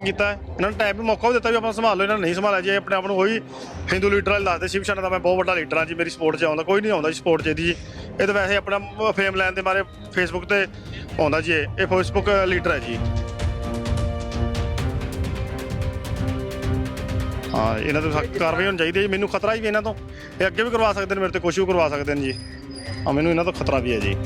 ਕੀਤਾ। ਇਹਨਾਂ ਨੇ ਟਾਈਮ ਵੀ ਮੌਕਾ ਵੀ ਦਿੱਤਾ ਵੀ ਆਪਾਂ ਸੰਭਾਲ ਲਓ, ਇਹਨਾਂ ਨੇ ਨਹੀਂ ਸੰਭਾਲਿਆ ਜੇ ਆਪਣੇ ਆਪ ਨੂੰ ਉਹੀ ਹਿੰਦੂ ਲੀਡਰ ਵਾਲੇ ਦੱਸਦੇ, ਸ਼ਿਵ ਸੈਨਾ ਦਾ ਮੈਂ ਬਹੁਤ ਵੱਡਾ ਲੀਡਰ ਹਾਂ ਜੀ, ਮੇਰੀ ਸਪੋਰਟ 'ਚ ਆਉਂਦਾ, ਕੋਈ ਨਹੀਂ ਆਉਂਦਾ ਜੀ ਸਪੋਰਟ 'ਚ ਇਹਦੀ ਜੀ। ਇਹ ਤਾਂ ਵੈਸੇ ਆਪਣਾ ਫੇਮ ਲੈਣ ਦੇ ਬਾਰੇ ਫੇਸਬੁੱਕ ਤੇ ਆਉਂਦਾ ਜੀ ਇਹ। ਫੇਸਬੁੱਕ ਲੀਡਰ ਹੈ ਜੀ। ਹਾਂ, ਇਹਨਾਂ ਤੋਂ ਸਖਤ ਕਾਰਵਾਈ ਹੋਣੀ ਚਾਹੀਦੀ ਹੈ ਜੀ। ਮੈਨੂੰ ਖਤਰਾ ਹੀ ਵੀ ਇਹਨਾਂ ਤੋਂ। ਇਹ ਅੱਗੇ ਵੀ ਕਰਵਾ ਸਕਦੇ ਨੇ, ਮੇਰੇ ਤੇ ਕੁਛ ਵੀ ਕਰਵਾ ਸਕਦੇ ਨੇ ਜੀ। ਆ ਮੈਨੂੰ ਇਹਨਾਂ ਤੋਂ ਖਤਰਾ ਵੀ ਹੈ ਜੀ।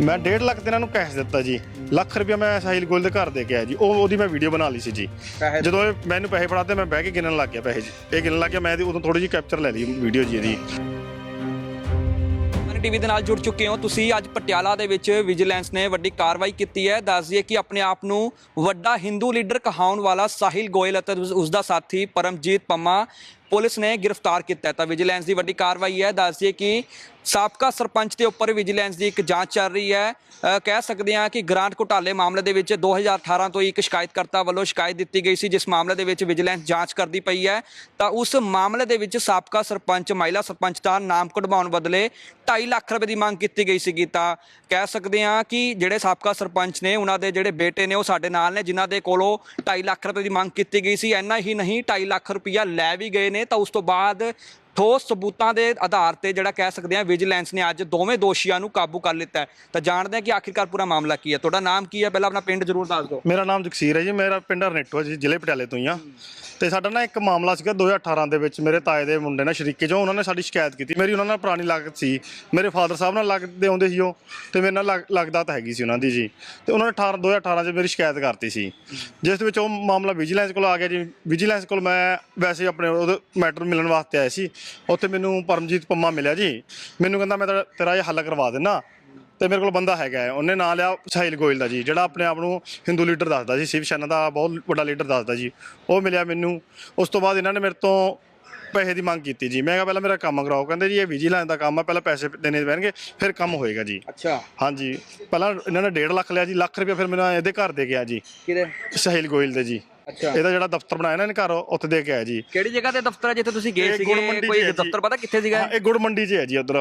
ਮੈਂ 1.5 ਲੱਖ ਤੇ ਇਹਨਾਂ ਨੂੰ ਕੈਸ਼ ਦਿੱਤਾ ਜੀ। ਲੱਖ ਰੁਪਇਆ ਮੈਂ ਸਾਹਿਲ ਗੋਲ ਦੇ ਘਰ ਦੇ ਕੇ ਆਇਆ ਜੀ। ਉਹ ਉਹਦੀ ਮੈਂ ਵੀਡੀਓ ਬਣਾ ਲਈ ਸੀ ਜੀ। ਪੈਸੇ? ਜਦੋਂ ਇਹ ਮੈਨੂੰ ਪੈਸੇ ਫੜਾਤੇ ਮੈਂ ਬਹਿ ਕੇ ਗਿਣਨ ਲੱਗ ਗਿਆ ਪੈਸੇ ਜੀ। ਇਹ ਗਿਣਨ ਲੱਗ ਗਿਆ ਮੈਂ ਇਹਦੀ ਉਦੋਂ ਥੋੜੀ ਜਿਹੀ ਕੈਪਚਰ ਲੈ ਲਈ ਵੀਡੀਓ ਜੀ ਇਹਦੀ। ਮਨ ਟੀਵੀ ਦੇ ਨਾਲ ਜੁੜ ਚੁੱਕੇ ਹੋ ਤੁਸੀਂ। ਅੱਜ ਪਟਿਆਲਾ ਦੇ ਵਿੱਚ ਵਿਜੀਲੈਂਸ ਨੇ ਵੱਡੀ ਕਾਰਵਾਈ ਕੀਤੀ ਹੈ। ਦੱਸ ਦਈਏ ਕਿ ਆਪਣੇ ਆਪ ਨੂੰ ਵੱਡਾ ਹਿੰਦੂ ਲੀਡਰ ਕਹਾਉਣ ਵਾਲਾ ਸਾਹਿਲ ਗੋਇਲ ਅਤੇ ਉਸ- ਉਸ ਦਾ ਸਾਥੀ ਪਰਮਜੀਤ ਪੰਮਾ ਪੁਲਿਸ ਨੇ ਗ੍ਰਿਫਤਾਰ ਕੀਤਾ ਹੈ। ਤਾਂ ਵਿਜੀਲੈਂਸ ਦੀ ਵੱਡੀ ਕਾਰਵਾਈ ਹੈ। ਦੱਸ ਦਈਏ ਕਿ ਸਾਬਕਾ ਸਰਪੰਚ ਦੇ ਉੱਪਰ ਵਿਜੀਲੈਂਸ ਦੀ ਇੱਕ ਜਾਂਚ ਚੱਲ ਰਹੀ ਹੈ। ਕਹਿ ਸਕਦੇ ਹਾਂ ਕਿ ਗ੍ਰਾਂਟ ਘੁਟਾਲੇ ਮਾਮਲੇ ਦੇ ਵਿੱਚ 2018 ਤੋਂ ਹੀ ਇੱਕ ਸ਼ਿਕਾਇਤਕਰਤਾ ਵੱਲੋਂ ਸ਼ਿਕਾਇਤ ਦਿੱਤੀ ਗਈ ਸੀ, ਜਿਸ ਮਾਮਲੇ ਦੇ ਵਿੱਚ ਵਿਜੀਲੈਂਸ ਜਾਂਚ ਕਰਦੀ ਪਈ ਹੈ। ਤਾਂ ਉਸ ਮਾਮਲੇ ਦੇ ਵਿੱਚ ਸਾਬਕਾ ਸਰਪੰਚ, ਮਹਿਲਾ ਸਰਪੰਚ ਦਾ ਨਾਮ ਕਢਵਾਉਣ ਬਦਲੇ 2.5 ਲੱਖ ਰੁਪਏ ਦੀ ਮੰਗ ਕੀਤੀ ਗਈ ਸੀਗੀ। ਤਾਂ ਕਹਿ ਸਕਦੇ ਹਾਂ ਕਿ ਜਿਹੜੇ ਸਾਬਕਾ ਸਰਪੰਚ ਨੇ, ਉਹਨਾਂ ਦੇ ਜਿਹੜੇ ਬੇਟੇ ਨੇ, ਉਹ ਸਾਡੇ ਨਾਲ ਨੇ, ਜਿਨ੍ਹਾਂ ਦੇ ਕੋਲੋਂ 2.5 ਲੱਖ ਰੁਪਏ ਦੀ ਮੰਗ ਕੀਤੀ ਗਈ ਸੀ। ਇੰਨਾ ਹੀ ਨਹੀਂ 2.5 ਲੱਖ ਰੁਪਇਆ ਲੈ ਵੀ ਗਏ ਨੇ। ਤਾਂ ਉਸ ਤੋਂ ਬਾਅਦ ਠੋਸ ਸਬੂਤਾਂ ਦੇ ਆਧਾਰ ਤੇ ਜਿਹੜਾ ਕਹਿ ਸਕਦੇ ਹਾਂ ਵਿਜੀਲੈਂਸ ਨੇ ਅੱਜ ਦੋਵੇਂ ਦੋਸ਼ੀਆਂ ਨੂੰ ਕਾਬੂ ਕਰ ਲਿੱਤਾ ਹੈ। ਤਾਂ ਜਾਣਦੇ ਹਾਂ ਕਿ ਆਖਿਰਕਾਰ ਪੂਰਾ ਮਾਮਲਾ ਕੀ ਹੈ। ਤੁਹਾਡਾ ਨਾਮ ਕੀ ਹੈ? ਪਹਿਲਾਂ ਆਪਣਾ ਪਿੰਡ ਜ਼ਰੂਰ ਦੱਸ ਦਿਓ। ਮੇਰਾ ਨਾਮ ਜਗਸੀਰ ਹੈ ਜੀ। ਮੇਰਾ ਪਿੰਡ ਹਰਨੇਟੋ ਜੀ, ਜ਼ਿਲ੍ਹੇ ਪਟਿਆਲੇ ਤੋਂ ਹੀ ਆ ਤੇ ਸਾਡਾ ਨਾ ਇੱਕ ਮਾਮਲਾ ਸੀਗਾ 2018 ਦੇ ਵਿੱਚ। ਮੇਰੇ ਤਾਏ ਦੇ ਮੁੰਡੇ ਨਾਲ ਸ਼ਰੀਕੇ ਚੋਂ ਉਹਨਾਂ ਨੇ ਸਾਡੀ ਸ਼ਿਕਾਇਤ ਕੀਤੀ। ਮੇਰੀ ਉਹਨਾਂ ਨਾਲ ਪੁਰਾਣੀ ਲਾਗਤ ਸੀ। ਮੇਰੇ ਫਾਦਰ ਸਾਹਿਬ ਨਾਲ ਲੱਗਦੇ ਆਉਂਦੇ ਸੀ ਉਹ। ਤੇ ਮੇਰੇ ਨਾਲ ਲੱਗ- ਲੱਗਦਾ ਤਾਂ ਹੈਗੀ ਸੀ ਉਹਨਾਂ ਦੀ ਜੀ। ਤੇ ਉਹਨਾਂ ਨੇ 18 2018 'ਚ ਮੇਰੀ ਸ਼ਿਕਾਇਤ ਕਰਤੀ ਸੀ। ਜਿਸ ਦੇ ਵਿੱਚ ਉਹ ਮਾਮਲਾ ਵਿਜੀਲੈਂਸ ਕੋਲ ਆ ਗਿਆ ਜੀ। ਵਿਜੀਲੈਂਸ ਕੋਲ ਮੈਂ ਵੈਸੇ ਆਪਣੇ ਉਹਦੇ ਮੈਟਰ ਮਿਲਣ ਵਾਸਤੇ ਆਇਆ ਸੀ। ਉੱਥੇ ਮੈਨੂੰ ਪਰਮਜੀਤ ਪੰਮਾ ਮਿਲਿਆ ਜੀ। ਮੈਨੂੰ ਕਹਿੰਦਾ ਮੈਂ ਤੇਰਾ- ਤੇਰਾ ਇਹ ਹੱਲ ਕਰਵਾ ਦਿੰਦਾ। ਤੇ ਮੇਰੇ ਕੋਲ ਬੰਦਾ ਹੈਗਾ ਹੈ। ਉਹਨੇ ਨਾਂ ਲਿਆ ਸਾਹਿਲ ਗੋਇਲ ਦਾ ਜੀ ਜਿਹੜਾ ਆਪਣੇ ਆਪ ਨੂੰ ਹਿੰਦੂ ਲੀਡਰ ਦੱਸਦਾ ਸੀ ਸ਼ਿਵ ਸੈਨਾ ਦਾ ਬਹੁਤ ਵੱਡਾ ਲੀਡਰ ਦੱਸਦਾ ਜੀ। ਉਹ ਮਿਲਿਆ ਮੈਨੂੰ। ਉਸ ਤੋਂ ਬਾਅਦ ਇਹਨਾਂ ਨੇ ਮੇਰੇ ਤੋਂ ਪੈਸੇ ਦੀ ਮੰਗ ਕੀਤੀ ਜੀ। ਮੈਂ ਕਿਹਾ ਪਹਿਲਾਂ ਮੇਰਾ ਕੰਮ ਕਰਾਓ। ਕਹਿੰਦੇ ਜੀ ਇਹ ਵਿਜੀਲੈਂਸ ਦਾ ਕੰਮ ਆ। ਪਹਿਲਾਂ ਪੈਸੇ ਦੇਣੇ ਪੈਣਗੇ ਫਿਰ ਕੰਮ ਹੋਏਗਾ ਜੀ। ਅੱਛਾ। ਹਾਂਜੀ। ਪਹਿਲਾਂ ਇਹਨਾਂ ਨੇ 1.5 ਲੱਖ ਲਿਆ ਜੀ। ਲੱਖ ਰੁਪਏ ਫਿਰ ਮੈਨੂੰ ਇਹਦੇ ਘਰ ਦੇ ਗਿਆ ਜੀ। ਕਿਹਦੇ? ਸਾਹਿਲ ਗੋਇਲ ਦੇ ਜੀ। ਇਹਦਾ ਜਿਹੜਾ ਦਫ਼ਤਰ ਬਣਾਇਆ ਨਾ ਇਹਨੇ ਘਰ ਉੱਥੇ ਦੇ ਕੇ ਆਇਆ ਜੀ। ਕਿਹੜੀ ਜਗ੍ਹਾ ਤੇ ਦਫ਼ਤਰ ਹੈ ਜਿੱਥੇ ਤੁਸੀਂ ਗਏ ਇਹ ਸੀਗੇ? ਕੋਈ ਹੈ ਜੀ। ਦਫ਼ਤਰ ਪਤਾ ਕਿੱਥੇ ਸੀਗਾ ਹਾਂ ਇਹ? ਗੁੜ ਮੰਡੀ 'ਚ ਹੈ ਜੀ ਉਧਰ।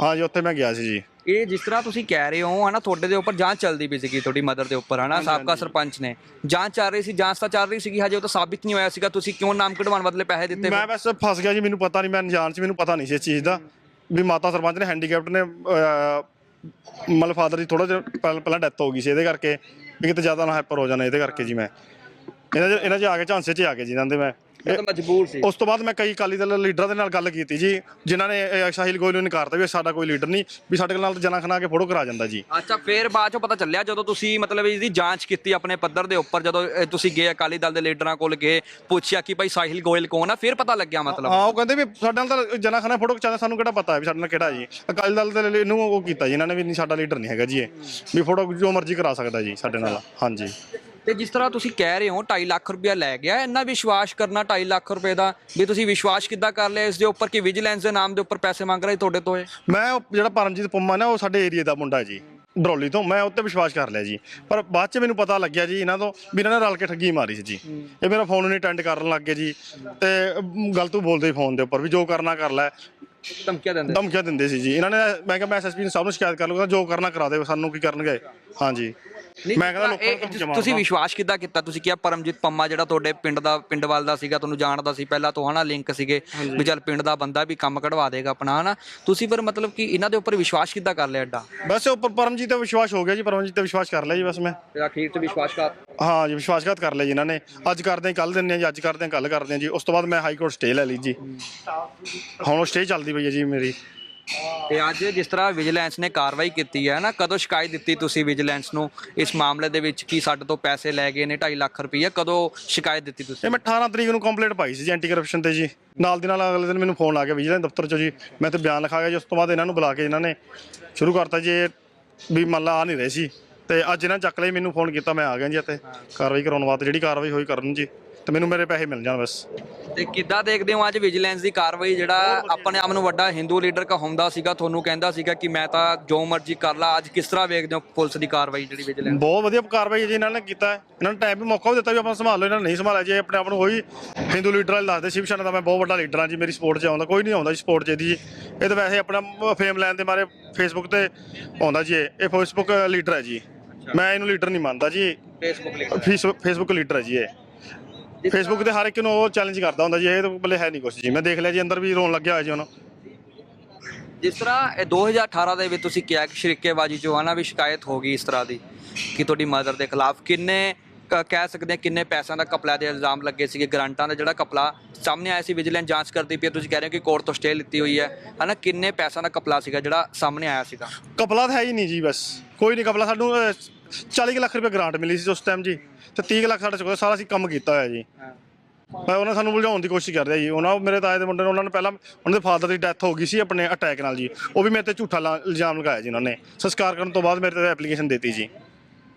ਹਾਂ। ਜੀ ਉੱਥੇ ਮੈਂ ਗਿਆ ਸੀ ਜੀ। ਇਹ ਜਿਸ ਤਰ੍ਹਾਂ ਤੁਸੀਂ ਕਹਿ ਰਹੇ ਹੋ ਹਨਾ ਤੁਹਾਡੇ ਦੇ ਉੱਪਰ ਜਾਂਚ ਚੱਲਦੀ ਪਈ ਸੀਗੀ ਤੁਹਾਡੀ ਮਦਰ ਦੇ ਉੱਪਰ ਹਨਾ ਸਾਬਕਾ ਸਰਪੰਚ ਨੇ। ਜਾਂਚ ਚੱਲ ਰਹੀ ਸੀ ਜਾਂਚ ਤਾਂ ਚੱਲ ਰਹੀ ਸੀਗੀ ਹਜੇ ਉਹ ਤਾਂ ਸਾਬਿਤ ਨਹੀਂ ਹੋਇਆ ਸੀਗਾ ਤੁਸੀਂ ਕਿਉਂ ਨਾਮ ਕਢਵਾਉਣ ਬਦਲੇ ਪੈਸੇ ਦਿੱਤੇ? ਮੈਂ ਬਸ ਫਸ ਗਿਆ ਜੀ ਮੈਨੂੰ ਪਤਾ ਨਹੀਂ ਮੈਂ ਅਣਜਾਣ ਚ ਮੈਨੂੰ ਪਤਾ ਨਹੀਂ ਸੀ ਇਸ ਚੀਜ਼ ਦਾ। ਵੀ ਮਾਤਾ ਸਰਪੰਚ ਨੇ ਹੈਂਡੀਕੈਪਟ ਨੇ ਅਹ, ਮਤਲਬ ਫਾਦਰ ਦੀ ਥੋੜਾ ਜਿਹਾ ਪਹਿਲਾਂ ਪਹਿਲਾਂ ਡੈਥ ਹੋ ਗਈ ਸੀ ਇਹਦੇ ਕਰਕੇ ਵੀ ਕਿਤੇ ਜ਼ਿਆਦਾ ਨਾ ਹਾਈਪਰ ਹੋ ਜਾਣਾ ਇਹਦੇ ਕਰਕੇ ਜੀ ਮੈਂ। ਇਹਨਾਂ 'ਚ ਇਹਨਾਂ 'ਚ ਆ ਕੇ ਝਾਂਸੇ 'ਚ ਆ ਕੇ ਜੀ ਇਹਨਾਂ ਦੇ ਮੈਂ। ਮੈਂ ਤਾਂ ਮਜਬੂਰ ਸੀ। ਉਸ ਤੋਂ ਬਾਅਦ ਮੈਂ ਕਈ ਅਕਾਲੀ ਦਲ ਲੀਡਰਾਂ ਦੇ ਨਾਲ ਗੱਲ ਕੀਤੀ ਜੀ ਜਿਨ੍ਹਾਂ ਨੇ ਇਹ ਸਾਹਿਲ ਗੋਇਲ ਨੂੰ ਇਨਕਾਰਤਾ ਵੀ ਸਾਡਾ ਕੋਈ ਲੀਡਰ ਨਹੀਂ ਵੀ ਸਾਡੇ ਨਾਲ ਤਾਂ ਜਨਾ ਖਨਾ ਕੇ ਫੋਟੋ ਕਰਾ ਜਾਂਦਾ ਜੀ। ਅੱਛਾ ਫੇਰ ਬਾਅਦ ਚੋਂ ਪਤਾ ਚੱਲਿਆ ਜਦੋਂ ਤੁਸੀਂ ਮਤਲਬ ਇਹਦੀ ਜਾਂਚ ਕੀਤੀ ਆਪਣੇ ਪੱਧਰ ਦੇ ਉੱਪਰ ਜਦੋਂ ਇਹ ਤੁਸੀਂ ਗਏ ਅਕਾਲੀ ਦਲ ਦੇ ਲੀਡਰਾਂ ਕੋਲ ਗਏ ਪੁੱਛਿਆ ਕਿ ਭਾਈ ਸਾਹਿਲ ਗੋਇਲ ਕੌਣ ਆ ਫਿਰ ਪਤਾ ਲੱਗਿਆ ਮਤਲਬ। ਹਾਂ ਉਹ ਕਹਿੰਦੇ ਵੀ ਸਾਡੇ ਨਾਲ ਤਾਂ ਜਨਾ ਖਨਾ ਫੋਟੋ ਖਿਚਾਉਂਦਾ ਸਾਨੂੰ ਕਿਹੜਾ ਪਤਾ ਹੈ ਵੀ ਸਾਡੇ ਨਾਲ ਕਿਹੜਾ ਜੀ। ਅਕਾਲੀ ਦਲ ਦੇ ਲਈ ਇਹਨੂੰ ਉਹ ਕੀਤਾ ਜੀ ਇਹਨਾਂ ਨੇ ਵੀ ਨਹੀਂ ਸਾਡਾ ਲੀਡਰ ਨਹੀਂ ਹੈਗਾ ਜੀ ਇਹ। ਵੀ ਫੋਟੋ ਜੋ ਮਰਜ਼ੀ ਕਰਾ ਸਕਦਾ ਜੀ ਸਾਡੇ ਨਾਲ। ਹਾਂਜੀ। ਤੇ ਜਿਸ ਤਰ੍ਹਾਂ ਤੁਸੀਂ ਕਹਿ ਰਹੇ ਹੋ 2.5 ਲੱਖ ਰੁਪਇਆ ਲੈ ਗਿਆ ਇੰਨਾ ਵਿਸ਼ਵਾਸ ਕਰਨਾ 2.5 ਲੱਖ ਰੁਪਏ ਦਾ ਵੀ ਤੁਸੀਂ ਵਿਸ਼ਵਾਸ ਕਿੱਦਾਂ ਕਰ ਲਿਆ ਇਸ ਦੇ ਉੱਪਰ ਕਿ ਵਿਜੀਲੈਂਸ ਦੇ ਨਾਮ ਦੇ ਉੱਪਰ ਪੈਸੇ ਮੰਗ ਰਹੇ ਤੁਹਾਡੇ ਤੋਂ ਇਹ? ਮੈਂ ਉਹ ਜਿਹੜਾ ਪਰਮਜੀਤ ਪੰਮਾ ਨੇ ਉਹ ਸਾਡੇ ਏਰੀਆ ਦਾ ਮੁੰਡਾ ਹੈ ਜੀ ਡਰੋਲੀ ਤੋਂ ਮੈਂ ਉੱਤੇ ਵਿਸ਼ਵਾਸ ਕਰ ਲਿਆ ਜੀ। ਪਰ ਬਾਅਦ ਚ ਮੈਨੂੰ ਪਤਾ ਲੱਗਿਆ ਜੀ ਇਹਨਾਂ ਤੋਂ ਵੀ ਇਹਨਾਂ ਨੇ ਰਲ ਕੇ ਠੱਗੀ ਮਾਰੀ ਸੀ ਜੀ। ਇਹ ਮੇਰਾ ਫੋਨ ਨਹੀਂ ਅਟੈਂਡ ਕਰਨ ਲੱਗ ਗਏ ਜੀ। ਤੇ ਅਮ, ਗਲਤ ਬੋਲਦੇ ਫੋਨ ਦੇ ਉੱਪਰ ਵੀ ਜੋ ਕਰਨਾ ਕਰ ਲੈ। ਧਮਕੀਆਂ ਦਿੰਦੇ ਧਮਕੀਆਂ ਦਿੰਦੇ ਸੀ ਜੀ। ਇਹਨਾਂ ਨੇ ਮੈਂ ਕਿਹਾ ਮੈਂ ਐਸਐਸਪੀ ਨੂੰ ਸਭ ਨੂੰ ਸ਼ਿਕਾਇਤ ਕਰ ਲੂੰਗਾ ਜੋ ਕਰਨਾ ਕਰਾ ਦੇ ਸਾਨੂੰ ਕੀ ਕਰਨਗੇ। ਹਾਂਜੀ। ਮੈਂ ਕਹਿੰਦਾ ਲੋਕਾਂ ਨੂੰ ਧਮਕੀਆਂ ਤੁਸੀਂ। ਵਿਸ਼ਵਾਸ ਕਿੱਦਾਂ ਕੀਤਾ? ਤੁਸੀਂ ਕਿਹਾ ਪਰਮਜੀਤ ਪੰਮਾ ਜਿਹੜਾ ਤੁਹਾਡੇ ਪਿੰਡ ਦਾ ਪਿੰਡ ਵਾਲ ਦਾ ਸੀਗਾ ਤੁਹਾਨੂੰ ਜਾਣਦਾ ਸੀ। ਪਹਿਲਾਂ ਤੋਂ ਹਨਾ ਲਿੰਕ ਸੀਗੇ ਵੀ ਚੱਲ ਪਿੰਡ ਦਾ ਬੰਦਾ ਵੀ ਕੰਮ ਕਢਵਾ ਦੇਗਾ ਆਪਣਾ ਹਨਾ? ਤੁਸੀਂ ਫਿਰ ਮਤਲਬ ਕਿ ਇਹਨਾਂ ਦੇ ਉੱਪਰ ਵਿਸ਼ਵਾਸ ਕਿੱਦਾਂ ਕਰ ਲਿਆ ਐਡਾ ਬਸ ਉੱਪਰ ਪਰਮਜੀਤ ਤੇ ਵਿਸ਼ਵਾਸ ਹੋ ਗਿਆ ਜੀ ਪਰਮਜੀਤ ਤੇ ਵਿਸ਼ਵਾਸ ਕਰ ਲਿਆ ਜੀ ਬਸ ਮੈਂ। ਫਿਰ ਅਖੀਰ ਤੇ ਵਿਸ਼ਵਾਸਘਾਤ ਹਾਂ ਜੀ ਵਿਸ਼ਵਾਸਘਾਤ ਕਰ ਲਿਆ ਜੀ ਇਹਨਾਂ ਨੇ। ਅੱਜ ਕਰਦੇ ਕੱਲ ਦਿੰਦੇ ਹਾਂ ਜੀ ਅੱਜ ਕਰਦੇ ਕੱਲ ਕਰਦੇ ਹਾਂ ਜੀ। ਉਸ ਤੋਂ ਬਾਅਦ ਮੈਂ ਹਾਈ ਕੋਰਟ ਸਟੇ ਲੈ ਲਈ ਜੀ। ਹੁਣ ਉਹ ਸਟੇ ਚੱਲਦੀ ਪਈ ਹੈ ਜੀ ਮੇਰੀ। ਤੇ ਅੱਜ ਜਿਸ ਤਰ੍ਹਾਂ ਵਿਜੀਲੈਂਸ ਨੇ ਕਾਰਵਾਈ ਕੀਤੀ ਹੈ ਨਾ, ਕਦੋਂ ਸ਼ਿਕਾਇਤ ਦਿੱਤੀ ਤੁਸੀਂ ਵਿਜੀਲੈਂਸ ਨੂੰ? ਇਸ ਮਾਮਲੇ ਦੇ ਵਿੱਚ ਕੀ ਸਾਡੇ ਤੋਂ ਪੈਸੇ ਲੈ ਗਏ ਨੇ 2.5 ਲੱਖ ਰੁਪਈਆ, ਕਦੋਂ ਸ਼ਿਕਾਇਤ ਦਿੱਤੀ ਤੁਸੀਂ? ਇਹ ਮੈਂ 18 ਤਰੀਕ ਨੂੰ ਕੰਪਲੀਟ ਪਾਈ ਸੀ ਜੀ ਐਂਟੀ ਕਰਪਸ਼ਨ ਤੇ ਜੀ। ਨਾਲ ਦੀ ਨਾਲ ਅਗਲੇ ਦਿਨ ਮੈਨੂੰ ਫੋਨ ਆ ਗਿਆ ਵਿਜੀਲੈਂਸ ਦਫ਼ਤਰ ਚੋਂ ਜੀ, ਮੈਂ ਤੇ ਬਿਆਨ ਲਿਖਾ ਗਿਆ ਜੀ, ਉਸ ਤੋਂ ਬਾਅਦ ਇਹਨਾਂ ਨੂੰ ਬੁਲਾ ਕੇ ਇਹਨਾਂ ਨੇ ਸ਼ੁਰੂ ਕਰਤਾ ਜੀ, ਇਹ ਵੀ ਮੰਨ ਲਾ ਆ ਨਹੀਂ ਰਹੇ ਸੀ। ਤੇ ਅੱਜ ਇਹਨਾਂ ਚੱਕ ਲਈ ਮੈਨੂੰ ਫੋਨ ਕੀਤਾ, ਮੈਂ ਆ ਗਿਆ ਜੀ ਇੱਥੇ। ਕਾਰਵਾਈ ਕਰਾਉਣ ਵਾਸਤੇ ਜਿਹੜੀ ਕਾਰਵਾਈ ਹੋਈ ਕਰਨ ਜੀ। ਤੇ ਮੈਨੂੰ ਮੇਰੇ ਪੈਸੇ ਮਿਲ ਜਾਣ ਬਸ। ਤੇ ਕਿੱਦਾਂ ਦੇਖਦੇ ਹੋ ਅੱਜ ਵਿਜੀਲੈਂਸ ਦੀ ਕਾਰਵਾਈ ਜਿਹੜਾ ਆਪਣੇ ਆਪ ਨੂੰ ਵੱਡਾ ਹਿੰਦੂ ਲੀਡਰ ਕਹਾਉਂਦਾ ਸੀਗਾ ਤੁਹਾਨੂੰ ਕਹਿੰਦਾ ਸੀਗਾ ਕਿ ਮੈਂ ਤਾਂ ਜੋ ਮਰਜ਼ੀ ਕਰ ਲਾ ਅੱਜ ਕਿਸ ਤਰ੍ਹਾਂ ਵੇਖਦੇ ਹੋ ਪੁਲਿਸ ਦੀ ਕਾਰਵਾਈ ਜਿਹੜੀ ਵਿਜੀਲੈਂਸ ਬਹੁਤ ਵਧੀਆ ਕਾਰਵਾਈ ਹੈ ਜੀ ਇਹਨਾਂ ਨੇ ਕੀਤਾ ਹੈ। ਇਹਨਾਂ ਨੇ ਟਾਈਮ ਵੀ ਮੌਕਾ ਵੀ ਦਿੱਤਾ ਵੀ ਆਪਾਂ ਸੰਭਾਲ ਲਓ ਇਹਨਾਂ ਨੇ ਨਹੀਂ ਸੰਭਾਲਿਆ ਜੇ ਆਪਣੇ ਆਪ ਨੂੰ ਕੋਈ ਹਿੰਦੂ ਲੀਡਰ ਵਾਲੇ ਦੱਸਦੇ ਸ਼ਿਵ ਸੈਨਾ ਦਾ ਮੈਂ ਬਹੁਤ ਵੱਡਾ ਲੀਡਰ ਹਾਂ ਜੀ ਮੇਰੀ ਸਪੋਰਟ 'ਚ ਆਉਂਦਾ ਕੋਈ ਨਹੀਂ ਆਉਂਦਾ ਜੀ ਸਪੋਰਟ 'ਚ ਇਹਦੀ ਜੀ। ਇਹ ਤਾਂ ਵੈਸੇ ਆਪਣਾ ਫੇਮ ਲੈਣ ਦੇ ਮਾਰੇ ਫੇਸਬੁੱਕ ਤੇ ਆਉਂਦਾ ਜੀ ਇਹ। ਇਹ ਫੇਸਬੁੱਕ ਲੀਡਰ ਹੈ ਜੀ। ਮੈਂ ਇਹਨੂੰ ਲੀਡਰ ਨਹੀਂ ਮੰਨਦਾ ਜੀ। ਫੇਸਬੁੱਕ ਫੇਸਬੁੱਕ ਫੇਸਬੁੱਕ ਲੀਡਰ ਹੈ ਜੀ ਇਹ। ਫੇਸਬੁੱਕ ਤੇ ਹਰ ਇੱਕ ਨੂੰ ਉਹ ਚੈਲੰਜ ਕਰਦਾ ਹੁੰਦਾ ਜੀ ਇਹ ਤਾਂ ਬੱਲੇ ਹੈ ਨਹੀਂ ਕੁਛ ਜੀ। ਮੈਂ ਦੇਖ ਲਿਆ ਜੀ ਅੰਦਰ ਵੀ ਰੋਣ ਲੱਗਿਆ ਹੋਇਆ ਜੀ ਹੁਣ। ਜਿਸ ਤਰ੍ਹਾਂ ਇਹ 2018 ਦੇ ਵਿੱਚ ਤੁਸੀਂ ਕਿਹਾ ਕਿ ਸ਼ਰੀਕੇਬਾਜ਼ੀ ਜੋ ਆ ਨਾ ਵੀ ਸ਼ਿਕਾਇਤ ਹੋ ਗਈ ਇਸ ਤਰ੍ਹਾਂ ਦੀ ਕਿ ਤੁਹਾਡੀ ਮਦਰ ਦੇ ਖਿਲਾਫ ਕਿੰਨੇ ਕ- ਕਹਿ ਸਕਦੇ ਹਾਂ ਕਿੰਨੇ ਪੈਸਿਆਂ ਦਾ ਕਪਲਾ ਦੇ ਇਲਜ਼ਾਮ ਲੱਗੇ ਸੀਗੇ ਗਰੰਟਾਂ ਦਾ ਜਿਹੜਾ ਕਪਲਾ ਸਾਹਮਣੇ ਆਇਆ ਸੀ ਵਿਜੀਲੈਂਸ ਜਾਂਚ ਕਰਦੀ ਪਈ ਹੈ, ਤੁਸੀਂ ਕਹਿ ਰਹੇ ਹੋ ਕਿ ਕੋਰਟ ਤੋਂ ਸਟੇ ਲਿੱਤੀ ਹੋਈ ਹੈ। ਹਨਾ ਕਿੰਨੇ ਪੈਸਿਆਂ ਦਾ ਕਪਲਾ ਸੀਗਾ ਜਿਹੜਾ ਸਾਹਮਣੇ ਆਇਆ ਸੀਗਾ? ਕਪਲਾ ਤਾਂ ਹੈ ਹੀ ਨਹੀਂ ਜੀ ਬਸ। ਕੋਈ ਨਹੀਂ ਕਪਲਾ ਸਾਨੂੰ ਅਹ, 40 ਕੁ ਲੱਖ ਰੁਪਏ ਗ੍ਰਾਂਟ ਮਿਲੀ ਸੀ ਉਸ ਟਾਈਮ ਜੀ ਤੇ 30 ਕੁ ਲੱਖ ਸਾਡਾ ਚੁੱਕਦਾ ਸਾਰਾ ਅਸੀਂ ਕੰਮ ਕੀਤਾ ਹੋਇਆ ਜੀ। ਪਰ ਉਹਨਾਂ ਸਾਨੂੰ ਬੁਝਾਉਣ ਦੀ ਕੋਸ਼ਿਸ਼ ਕਰ ਰਿਹਾ ਜੀ। ਉਹਨਾਂ ਮੇਰੇ ਤਾਏ ਦੇ ਮੁੰਡੇ ਨੇ ਉਹਨਾਂ ਨੇ ਪਹਿਲਾਂ ਉਹਨਾਂ ਦੇ ਫਾਦਰ ਦੀ ਡੈਥ ਹੋ ਗਈ ਸੀ ਆਪਣੇ ਅਟੈਕ ਨਾਲ ਜੀ। ਉਹ ਵੀ ਮੇਰੇ ਤੇ ਝੂਠਾ ਲਾ- ਇਲਜ਼ਾਮ ਲਗਾਇਆ ਜੀ ਉਹਨਾਂ ਨੇ। ਸੰਸਕਾਰ ਕਰਨ ਤੋਂ ਬਾਅਦ ਮੇਰੇ ਤੇ ਐਪਲੀਕੇਸ਼ਨ ਦਿੱਤੀ ਜੀ।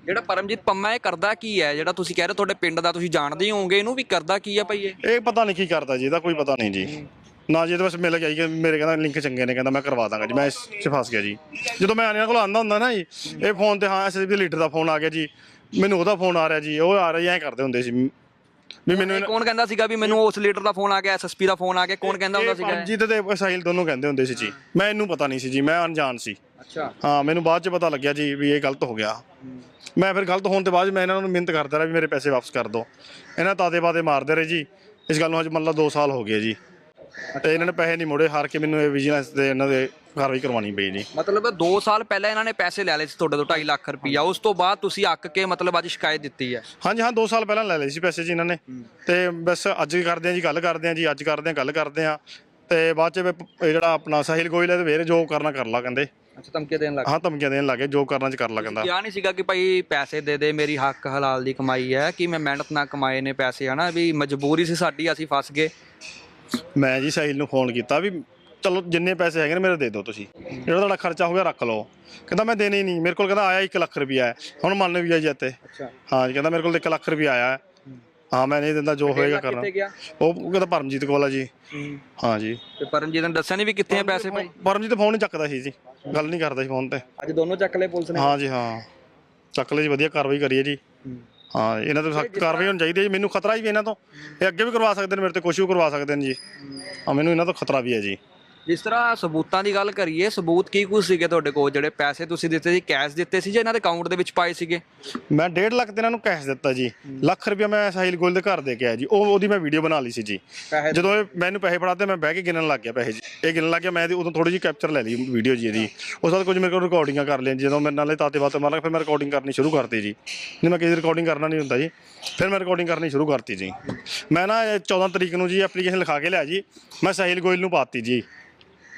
ਜਿਹੜਾ ਪਰਮਜੀਤ ਪੰਮਾ ਇਹ ਕਰਦਾ ਕੀ ਹੈ? ਜਿਹੜਾ ਤੁਸੀਂ ਕਹਿ ਰਹੇ ਹੋ ਤੁਹਾਡੇ ਪਿੰਡ ਦਾ ਤੁਸੀਂ ਜਾਣਦੇ ਹੀ ਹੋਵੋਗੇ ਇਹਨੂੰ ਵੀ ਕਰਦਾ ਕੀ ਹੈ ਭਾਈ ਇਹ? ਇਹ ਪਤਾ ਨਹੀਂ ਕੀ ਕਰਦਾ ਜੀ ਇਹਦਾ ਕੋਈ ਪਤਾ ਨਹੀਂ ਜੀ। ਨਾ ਜੀ ਇਹਦੇ ਬਸ ਮਿਲ ਗਿਆ ਜੀ ਕਿ ਮੇਰੇ ਕਹਿੰਦਾ ਲਿੰਕ ਚੰਗੇ ਨੇ ਕਹਿੰਦਾ ਮੈਂ ਕਰਵਾ ਦਾਂਗਾ ਜੀ ਮੈਂ ਇਸ 'ਚ ਫਸ ਗਿਆ ਜੀ। ਜਦੋਂ ਮੈਂ ਇਹਨਾਂ ਕੋਲ ਆਂਦਾ ਹੁੰਦਾ ਨਾ ਜੀ ਇਹ ਫੋਨ ਤੇ ਹਾਂ ਐਸਐਸਪੀ ਲੀਡਰ ਦਾ ਫੋਨ ਆ ਗਿਆ ਜੀ ਮੈਨੂੰ ਉਹਦਾ ਫੋਨ ਆ ਰਿਹਾ ਜੀ ਉਹ ਆ ਰਿਹਾ ਜੀ ਐਂ ਕਰਦੇ ਹੁੰਦੇ ਸੀ। ਵੀ ਮੈਨੂੰ ਇਹ ਕੌਣ ਕਹਿੰਦਾ ਸੀਗਾ ਵੀ ਮੈਨੂੰ ਉਸ ਲੀਡਰ ਦਾ ਫੋਨ ਆ ਗਿਆ ਐਸਐਸਪੀ ਦਾ ਫੋਨ ਆ ਗਿਆ ਕੌਣ ਕਹਿੰਦਾ ਹੁੰਦਾ ਸੀਗਾ? ਇਹ? ਪਰਮਜੀਤ ਤੇ ਸਾਹਿਲ ਦੋਨੋਂ ਕਹਿੰਦੇ ਹੁੰਦੇ ਸੀ ਜੀ। ਮੈਂ ਇਹਨੂੰ ਪਤਾ ਨਹੀਂ ਸੀ ਜੀ ਮੈਂ ਅਣਜਾਣ ਸੀ। ਅੱਛਾ। ਹਾਂ ਮੈਨੂੰ ਬਾਅਦ ਚ ਪਤਾ ਲੱਗਿਆ ਜੀ ਵੀ ਇਹ ਗਲਤ ਹੋ ਗਿਆ। ਮੈਂ ਫਿਰ ਗਲਤ ਹੋਣ ਤੋਂ ਬਾਅਦ ਮੈਂ ਇਹਨਾਂ ਨੂੰ ਮਿਹਨਤ ਕਰਦਾ ਰਿਹਾ ਵੀ ਮੇਰੇ ਪੈਸੇ ਵਾਪਸ ਕਰ ਦਿਓ। ਇਹਨਾਂ ਤਾਦੇ ਬਾਦੇ ਮਾਰਦੇ ਰਹੇ ਜੀ। ਇਸ ਗੱਲ ਨੂੰ ਅੱਜ ਮੰਨ ਲਾ 2 ਸਾਲ ਹੋ ਗਏ ਜੀ। ਤੇ ਇਹਨਾਂ ਨੇ ਪੈਸੇ ਨਹੀਂ ਮੋੜੇ ਹਾਰ ਕੇ ਮੈਨੂੰ ਇਹ ਵਿਜੀਲੈਂਸ ਦੇ ਇਹਨਾਂ ਦੇ ਕਾਰਵਾਈ ਕਰਵਾਉਣੀ ਪਈ ਜੀ। ਮਤਲਬ 2 ਸਾਲ ਪਹਿਲਾਂ ਇਹਨਾਂ ਨੇ ਪੈਸੇ ਲੈ ਲਏ ਸੀ ਤੁਹਾਡੇ ਤੋਂ 2.5 ਲੱਖ ਰੁਪਈਆ ਉਸ ਤੋਂ ਬਾਅਦ ਤੁਸੀਂ ਅੱਕ ਕੇ ਮਤਲਬ ਅੱਜ ਸ਼ਿਕਾਇਤ ਦਿੱਤੀ ਹੈ। ਹਾਂਜੀ ਹਾਂ 2 ਸਾਲ ਪਹਿਲਾਂ ਲੈ ਲਏ ਸੀ ਪੈਸੇ ਜੀ ਇਹਨਾਂ ਨੇ। ਤੇ ਬਸ ਅੱਜ ਵੀ ਕਰਦੇ ਆ ਜੀ ਗੱਲ ਕਰਦੇ ਆ ਜੀ ਅੱਜ ਕਰਦੇ ਆ ਗੱਲ ਕਰਦੇ ਆ ਤੇ ਬਾਅਦ ਚ ਇਹ ਜਿਹੜਾ ਆਪਣਾ ਸਾਹਿਲ ਗੋਇਲ ਹੈ ਤੇ ਫੇਰ ਜੋ ਕਰਨਾ ਕਰ ਲਾ ਕਹਿੰਦੇ। ਅੱਛਾ ਧਮਕੀ ਦੇਣ ਲੱਗ ਹਾਂ ਧਮਕੀਆਂ ਦੇਣ ਲੱਗੇ ਜੋ ਕਰਨਾ ਚ ਕਰ ਲਾ ਕਹਿੰਦਾ। ਕਿਹਾ ਨਹੀਂ ਸੀਗਾ ਕਿ ਭਾਈ ਪੈਸੇ ਦੇ ਦੇ ਮੇਰੀ ਹੱਕ ਹਲਾਲ ਦੀ ਕਮਾਈ ਹੈ ਕਿ ਮੈਂ ਮਿਹਨਤ ਨਾਲ ਕਮਾਏ ਨੇ ਪੈਸੇ ਹਨਾ ਵੀ ਮਜਬੂਰੀ ਸੀ ਸਾਡੀ ਅਸੀਂ ਫਸ ਗਏ। ਮੈਂ ਜੀ ਸਾਹਿਲ ਨੂੰ ਫੋਨ ਕੀਤਾ ਵੀ ਚਲੋ ਜਿੰਨੇ ਪੈਸੇ ਹੈਗੇ ਨੇ ਮੇਰੇ ਦੇ ਦਿਓ ਤੁਸੀਂ। ਜਿਹੜਾ ਤੁਹਾਡਾ ਖਰਚਾ ਹੋ ਗਿਆ ਰੱਖ ਲਓ। ਕਹਿੰਦਾ ਮੈਂ ਦੇਣੇ ਹੀ ਨਹੀਂ। ਮੇਰੇ ਕੋਲ ਕਹਿੰਦਾ ਆਇਆ 1 ਲੱਖ ਰੁਪਇਆ ਹੈ। ਹੁਣ ਮੰਨ ਵੀ ਆ ਜੀ ਇੱਥੇ ਹਾਂ ਜੀ ਕਹਿੰਦਾ ਮੇਰੇ ਕੋਲ 1 ਲੱਖ ਰੁਪਇਆ ਆਇਆ ਹੈ। ਹਾਂ ਮੈਂ ਨਹੀਂ ਦਿੰਦਾ ਜੋ ਹੋਏਗਾ ਕਰਨਾ। ਉਹ ਕਹਿੰਦਾ ਪਰਮਜੀਤ ਕੋਲ ਆ ਜੀ। ਹਾਂ। ਜੀ। ਤੇ ਪਰਮਜੀਤ ਨੇ ਦੱਸਿਆ ਨਹੀਂ ਵੀ ਕਿੱਥੇ ਆ ਪੈਸੇ ਭਾਈ? ਪਰਮਜੀਤ ਫੋਨ ਨਹੀਂ ਚੱਕਦਾ ਸੀ ਜੀ। ਗੱਲ ਨਹੀਂ ਕਰਦਾ ਸੀ ਫੋਨ ਤੇ। ਅੱਜ ਦੋਨੋਂ ਚੱਕ ਲਏ ਪੁਲਿਸ ਨੇ? ਹਾਂ ਜੀ ਹਾਂ। ਚੱਕ ਲਈ ਜੀ ਵਧੀਆ ਕਾਰਵਾਈ ਕਰੀਏ ਜੀ। ਹਾਂ ਇਹਨਾਂ ਤੇ ਸਖਤ ਕਾਰਵਾਈ ਹੋਣੀ ਚਾਹੀਦੀ ਹੈ ਜੀ। ਮੈਨੂੰ ਖਤਰਾ ਹੀ ਵੀ ਇਹਨਾਂ ਤੋਂ। ਇਹ ਅੱਗੇ ਵੀ ਕਰਵਾ ਸਕਦੇ ਨੇ ਮੇਰੇ ਤੇ ਕੁਝ ਵੀ ਕਰਵਾ ਸਕਦੇ ਨੇ ਜੀ। ਹਾਂ ਮੈਨੂੰ ਇਹਨਾਂ ਤੋਂ ਖਤਰਾ ਵੀ ਹੈ ਜੀ। ਜਿਸ ਤਰ੍ਹਾਂ ਸਬੂਤਾਂ ਦੀ ਗੱਲ ਕਰੀਏ ਸਬੂਤ ਕੀ ਕੁਝ ਸੀਗੇ ਤੁਹਾਡੇ ਕੋਲ? ਜਿਹੜੇ ਪੈਸੇ ਤੁਸੀਂ ਦਿੱਤੇ ਸੀ ਕੈਸ਼ ਦਿੱਤੇ ਸੀ ਜਾਂ ਇਹਨਾਂ ਦੇ ਅਕਾਊਂਟ ਦੇ ਵਿੱਚ ਪਾਏ ਸੀਗੇ? ਮੈਂ 1.5 ਲੱਖ ਤੇ ਇਹਨਾਂ ਨੂੰ ਕੈਸ਼ ਦਿੱਤਾ ਜੀ। ਲੱਖ ਰੁਪਇਆ ਮੈਂ ਸਾਹਿਲ ਗੋਲ ਦੇ ਘਰ ਦੇ ਕੇ ਆਇਆ ਜੀ। ਉਹ ਉਹਦੀ ਮੈਂ ਵੀਡੀਓ ਬਣਾ ਲਈ ਸੀ ਜੀ। ਪੈਸੇ ਜਦੋਂ ਇਹ ਮੈਨੂੰ ਪੈਸੇ ਫੜਾਤੇ ਮੈਂ ਬਹਿ ਕੇ ਗਿਣਨ ਲੱਗ ਗਿਆ ਪੈਸੇ ਜੀ। ਇਹ ਗਿਣਨ ਲੱਗ ਗਿਆ ਮੈਂ ਇਹਦੀ ਉਦੋਂ ਥੋੜੀ ਜਿਹੀ ਕੈਪਚਰ ਲੈ ਲਈ ਵੀਡੀਓ ਜੀ ਇਹਦੀ। ਉਸ ਤੋਂ ਬਾਅਦ ਕੁਝ ਮੇਰੇ ਕੋਲ ਰਿਕਾਰਡਿੰਗਾਂ ਕਰ ਲਈਆਂ ਜਦੋਂ ਮੇਰੇ ਨਾਲੇ ਤਾਤੇ ਬਾਤੇ ਮਾਰ ਫਿਰ ਮੈਂ ਰਿਕਾਰਡਿੰਗ ਕਰਨੀ ਸ਼ੁਰੂ ਕਰਤੀ ਜੀ। ਨਹੀਂ ਮੈਂ ਕਿਸੇ ਰਿਕਾਰਡਿੰਗ ਕਰਨਾ ਨਹੀਂ ਹੁੰਦਾ ਜੀ। ਫਿਰ ਮੈਂ ਰਿਕਾਰਡਿੰਗ ਕਰਨੀ ਸ਼ੁਰੂ ਕਰਤੀ ਜੀ। ਮੈਂ ਨਾ ਇਹ 14 ਤਰੀਕ ਨੂੰ ਜੀ ਐਪਲੀਕੇਸ਼ਨ ਲਿਖਾ ਕੇ ਲਿਆ ਜੀ। ਮੈਂ ਸਾਹਿਲ ਗੋਇਲ ਨੂੰ ਪਾਤੀ ਜੀ।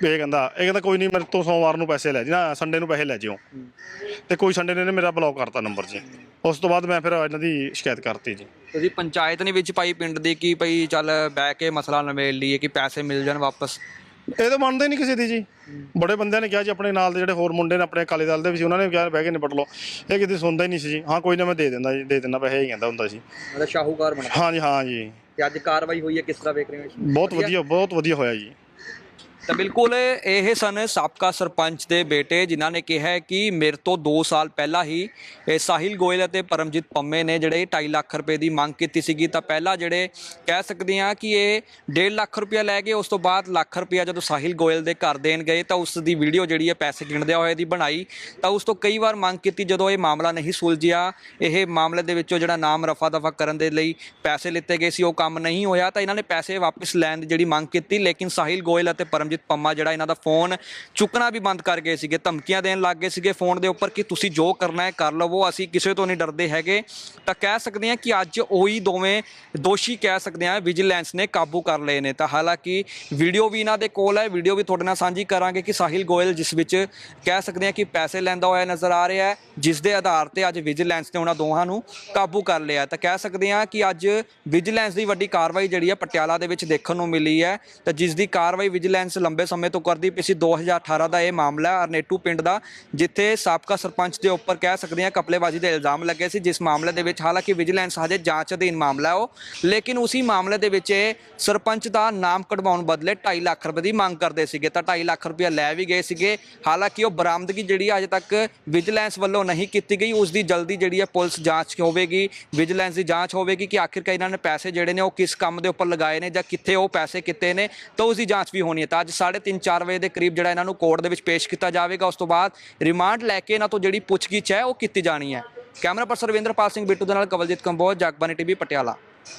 ਇਹ ਕਹਿੰਦਾ ਇਹ ਕਹਿੰਦਾ ਕੋਈ ਨਹੀਂ ਮੇਰੇ ਤੋਂ ਸੋਮਵਾਰ ਨੂੰ ਪੈਸੇ ਲੈ ਜੀ ਨਾ ਸੰਡੇ ਨੂੰ ਪੈਸੇ ਲੈ ਜਿਓ। ਤੇ ਕੋਈ ਸੰਡੇ ਨੇ ਇਹਨੇ ਮੇਰਾ ਬਲੌਕ ਕਰਤਾ ਨੰਬਰ ਜੀ। ਉਸ ਤੋਂ ਬਾਅਦ ਮੈਂ ਫਿਰ ਇਹਨਾਂ ਦੀ ਸ਼ਿਕਾਇਤ ਕਰਤੀ ਜੀ। ਤੁਸੀਂ ਪੰਚਾਇਤ ਨੇ ਵਿੱਚ ਪਾਈ ਪਿੰਡ ਦੀ ਕਿ ਭਈ ਚੱਲ ਬਹਿ ਕੇ ਮਸਲਾ ਨਿਬੇੜ ਲਈਏ ਕਿ ਪੈਸੇ ਮਿਲ ਜਾਣ ਵਾਪਸ? ਇਹ ਤਾਂ ਮੰਨਦੇ ਨਹੀਂ ਕਿਸੇ ਦੀ ਜੀ। ਬੜੇ ਬੰਦਿਆਂ ਨੇ ਕਿਹਾ ਜੀ ਆਪਣੇ ਨਾਲ ਦੇ ਜਿਹੜੇ ਹੋਰ ਮੁੰਡੇ ਨੇ ਆਪਣੇ ਅਕਾਲੀ ਦਲ ਦੇ ਵੀ ਸੀ ਉਹਨਾਂ ਨੇ ਕਿਹਾ ਬਹਿ ਕੇ ਨਿਪਟ ਲਓ। ਇਹ ਕਿਤੇ ਸੁਣਦਾ ਹੀ ਨਹੀਂ ਸੀ ਜੀ। ਹਾਂ ਕੋਈ ਨਾ ਮੈਂ ਦੇ ਦਿੰਦਾ ਜੀ ਦੇ ਦਿੰਦਾ ਪੈਸੇ ਹੀ ਕਹਿੰਦਾ ਹੁੰਦਾ ਸੀ। ਮਤਲਬ ਸ਼ਾਹੂਕਾਰ ਬਣਾ। ਹਾਂ ਜੀ ਹਾਂ ਜੀ। ਤੇ ਅੱਜ ਕਾਰਵਾਈ ਹੋਈ ਹੈ ਕਿਸ ਤਰ੍ਹਾਂ ਵੇਖ ਰਹੇ ਹੋ ਬਹੁਤ ਵਧੀਆ ਬਹੁਤ ਵਧੀਆ ਹੋਇਆ ਜੀ। ਤਾਂ ਬਿਲਕੁਲ ਇਹ ਸਨ ਸਾਬਕਾ ਸਰਪੰਚ ਦੇ ਬੇਟੇ, ਜਿਨ੍ਹਾਂ ਨੇ ਕਿਹਾ ਕਿ ਮੇਰੇ ਤੋਂ 2 ਸਾਲ ਪਹਿਲਾਂ ਹੀ ਇਹ ਸਾਹਿਲ ਗੋਇਲ ਅਤੇ ਪਰਮਜੀਤ ਪੰਮੇ ਨੇ ਜਿਹੜੇ 2.5 ਲੱਖ ਰੁਪਏ ਦੀ ਮੰਗ ਕੀਤੀ ਸੀਗੀ, ਤਾਂ ਪਹਿਲਾਂ ਜਿਹੜੇ ਕਹਿ ਸਕਦੇ ਹਾਂ ਕਿ ਇਹ 1.5 ਲੱਖ ਰੁਪਇਆ ਲੈ ਗਏ, ਉਸ ਤੋਂ ਬਾਅਦ ਲੱਖ ਰੁਪਇਆ ਜਦੋਂ ਸਾਹਿਲ ਗੋਇਲ ਦੇ ਘਰ ਦੇਣ ਗਏ, ਤਾਂ ਉਸ ਦੀ ਵੀਡੀਓ ਜਿਹੜੀ ਹੈ ਪੈਸੇ ਗਿਣਦਿਆਂ ਹੋਏ ਦੀ ਬਣਾਈ, ਤਾਂ ਉਸ ਤੋਂ ਕਈ ਵਾਰ ਮੰਗ ਕੀਤੀ ਜਦੋਂ ਇਹ ਮਾਮਲਾ ਨਹੀਂ ਸੁਲਝਿਆ, ਇਹ ਮਾਮਲੇ ਦੇ ਵਿੱਚੋਂ ਜਿਹੜਾ ਨਾਮ ਰਫਾ ਦਫਾ ਕਰਨ ਦੇ ਲਈ ਪੈਸੇ ਲਿੱਤੇ ਗਏ ਸੀ, ਉਹ ਕੰਮ ਨਹੀਂ ਹੋਇਆ, ਤਾਂ ਇਹਨਾਂ ਨੇ ਪੈਸੇ ਵਾਪਸ ਲੈਣ ਦੀ ਜਿਹੜੀ ਮੰਗ ਕੀਤੀ, ਲੇਕਿਨ ਸਾਹਿਲ ਗੋਇਲ ਅਤੇ ਪਰਮਜੀਤ ਪੰਮਾ ਜਿਹੜਾ ਇਹਨਾਂ ਦਾ ਫੋਨ ਚੁੱਕਣਾ ਵੀ ਬੰਦ ਕਰ ਗਏ ਸੀਗੇ, ਧਮਕੀਆਂ ਦੇਣ ਲੱਗ ਗਏ ਸੀਗੇ ਫੋਨ ਦੇ ਉੱਪਰ ਕਿ ਤੁਸੀਂ ਜੋ ਕਰਨਾ ਹੈ ਕਰ ਲਵੋ, ਅਸੀਂ ਕਿਸੇ ਤੋਂ ਨਹੀਂ ਡਰਦੇ ਹੈਗੇ। ਤਾਂ ਕਹਿ ਸਕਦੇ ਹਾਂ ਕਿ ਅੱਜ ਉਹੀ ਦੋਵੇਂ ਦੋਸ਼ੀ ਕਹਿ ਸਕਦੇ ਹਾਂ ਵਿਜੀਲੈਂਸ ਨੇ ਕਾਬੂ ਕਰ ਲਏ ਨੇ। ਤਾਂ ਹਾਲਾਂਕਿ ਵੀਡੀਓ ਵੀ ਇਹਨਾਂ ਦੇ ਕੋਲ ਹੈ, ਵੀਡੀਓ ਵੀ ਤੁਹਾਡੇ ਨਾਲ ਸਾਂਝੀ ਕਰਾਂਗੇ ਕਿ ਸਾਹਿਲ ਗੋਇਲ ਜਿਸ ਵਿੱਚ ਕਹਿ ਸਕਦੇ ਹਾਂ ਕਿ ਪੈਸੇ ਲੈਂਦਾ ਹੋਇਆ ਨਜ਼ਰ ਆ ਰਿਹਾ ਹੈ, ਜਿਸ ਦੇ ਆਧਾਰ ਤੇ ਅੱਜ ਵਿਜੀਲੈਂਸ ਨੇ ਉਹਨਾਂ ਦੋਹਾਂ ਨੂੰ ਕਾਬੂ ਕਰ ਲਿਆ ਤਾਂ ਕਹਿ ਸਕਦੇ ਹਾਂ ਕਿ ਅੱਜ ਵਿਜੀਲੈਂਸ ਦੀ ਵੱਡੀ ਕਾਰਵਾਈ ਜਿਹੜੀ ਹੈ ਪਟਿਆਲਾ ਦੇ ਵਿੱਚ ਦੇਖਣ ਨੂੰ ਮਿਲੀ ਹੈ। ਤਾਂ ਜਿਸ ਦੀ ਕਾਰਵਾਈ ਵਿਜੀਲੈਂਸ ਲੰਬੇ ਸਮੇਂ ਤੋਂ ਕਰਦੀ ਪਈ ਸੀ। 2018 ਦਾ ਇਹ ਮਾਮਲਾ ਅਰਨੇਟੂ ਪਿੰਡ ਦਾ, ਜਿੱਥੇ ਸਾਬਕਾ ਸਰਪੰਚ ਦੇ ਉੱਪਰ ਕਹਿ ਸਕਦੇ ਹਾਂ ਕਪਲੇਬਾਜ਼ੀ ਦੇ ਇਲਜ਼ਾਮ ਲੱਗੇ ਸੀ, ਜਿਸ ਮਾਮਲੇ ਦੇ ਵਿੱਚ ਹਾਲਾਂਕਿ ਵਿਜੀਲੈਂਸ ਹਜੇ ਜਾਂਚ ਅਧੀਨ ਮਾਮਲਾ ਉਹ। ਲੇਕਿਨ ਉਸੇ ਮਾਮਲੇ ਦੇ ਵਿੱਚ ਇਹ ਸਰਪੰਚ ਦਾ ਨਾਮ ਕਢਵਾਉਣ ਬਦਲੇ 2.5 ਲੱਖ ਰੁਪਏ ਦੀ ਮੰਗ ਕਰਦੇ ਸੀਗੇ। ਤਾਂ 2.5 ਲੱਖ ਰੁਪਏ ਲੈ ਵੀ ਗਏ ਸੀਗੇ। ਹਾਲਾਂਕਿ ਉਹ ਬਰਾਮਦਗੀ ਜਿਹੜੀ ਅਜੇ ਤੱਕ ਵਿਜੀਲੈਂਸ ਵੱਲੋਂ ਨਹੀਂ ਕੀਤੀ ਗਈ। ਉਸ ਦੀ ਜਲਦੀ ਜਿਹੜੀ ਹੈ ਪੁਲਿਸ ਜਾਂਚ ਹੋਵੇਗੀ, ਵਿਜੀਲੈਂਸ ਦੀ ਜਾਂਚ ਹੋਵੇਗੀ ਕਿ ਆਖਿਰਕਾਰ ਇਹਨਾਂ ਨੇ ਪੈਸੇ ਜਿਹੜੇ ਨੇ ਉਹ ਕਿਸ ਕੰਮ ਦੇ ਉੱਪਰ ਲਗਾਏ ਨੇ ਜਾਂ ਕਿੱਥੇ ਉਹ ਪੈਸੇ ਕਿੱਤੇ ਨੇ, ਤਾਂ ਉਸ ਦੀ ਜਾਂਚ ਵੀ ਹੋਣੀ ਹੈ। ਤਾਂ ਅੱਜ 3:30 4 ਵਜੇ ਦੇ ਕਰੀਬ ਜਿਹੜਾ ਇਹਨਾਂ ਨੂੰ ਕੋਰਟ ਦੇ ਵਿੱਚ ਪੇਸ਼ ਕੀਤਾ ਜਾਵੇਗਾ। ਉਸ ਤੋਂ ਬਾਅਦ ਰਿਮਾਂਡ ਲੈ ਕੇ ਇਹਨਾਂ ਤੋਂ ਜਿਹੜੀ ਪੁੱਛਗਿੱਛ ਹੈ ਉਹ ਕੀਤੀ ਜਾਣੀ ਹੈ। ਕੈਮਰਾ ਪਰਸਨ ਰਵਿੰਦਰਪਾਲ ਸਿੰਘ ਬਿੱਟੂ ਦੇ ਨਾਲ ਕਵਲਜੀਤ ਕੰਬੋਜ, ਜਗਬਾਨੀ ਟੀਵੀ, ਪਟਿਆਲਾ।